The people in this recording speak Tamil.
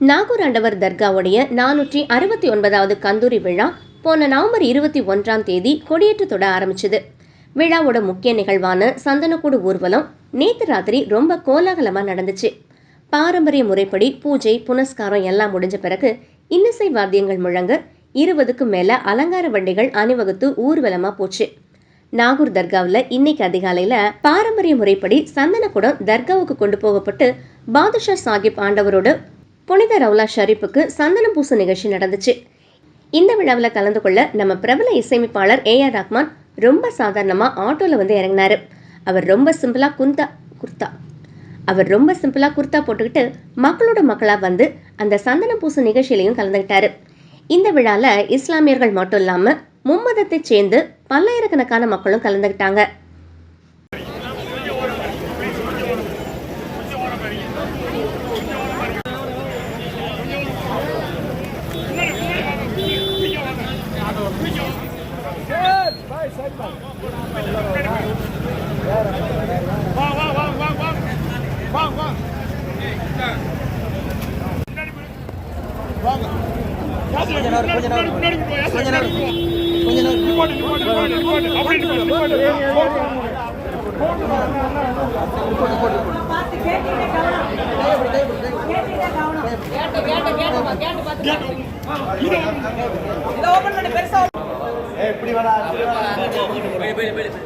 நாகூர் ஆண்டவர் தர்காவுடைய நானூற்றி அறுபத்தி ஒன்பதாவது கந்தூரி விழா போன நவம்பர் இருபத்தி ஒன்றாம் தேதி கொடியேற்றத்தோட ஆரம்பிச்சது. விழாவோட முக்கிய நிகழ்வான சந்தனக்கூடு ஊர்வலம் நேற்று ராத்திரி ரொம்ப கோலாகலமாக நடந்துச்சு. பாரம்பரிய முறைப்படி பூஜை புனஸ்காரம் எல்லாம் முடிஞ்ச பிறகு இன்னிசை வாத்தியங்கள் முழங்க இருபதுக்கும் மேலே அலங்கார வண்டிகள் அணிவகுத்து ஊர்வலமாக போச்சு. நாகூர் தர்காவில் இன்னைக்கு அதிகாலையில் பாரம்பரிய முறைப்படி சந்தனக்குடம் தர்காவுக்கு கொண்டு போகப்பட்டு பாதுஷா சாஹிப் ஆண்டவரோட புனித ரவுலா ஷரீஃபுக்கு சந்தனம் பூசு நிகழ்ச்சி நடந்துச்சு. இந்த விழாவில் கலந்து கொள்ள நம்ம பிரபல இசையமைப்பாளர் ஏ ஆர் ரஹ்மான் ரொம்ப சாதாரணமாக ஆட்டோவில் வந்து இறங்கினாரு. அவர் ரொம்ப சிம்பிளாக குந்தா குர்தா. அவர் ரொம்ப சிம்பிளாக குர்தா போட்டுக்கிட்டு மக்களோட மக்களாக வந்து அந்த சந்தன பூசு நிகழ்ச்சியிலையும் கலந்துக்கிட்டாரு. இந்த விழாவில் இஸ்லாமியர்கள் மட்டும் இல்லாமல் மும்மதத்தை சேர்ந்து பல்லாயிரக்கணக்கான மக்களும் கலந்துக்கிட்டாங்க. வா வா வா வா வா வா வா கேட்டு கேட்டு கேட்டு கேட்டு பார்த்து இதோ ஓபன் பண்ணி பெருசா ஏய் இப்படி வேணா போயிட்டு போயிட்டு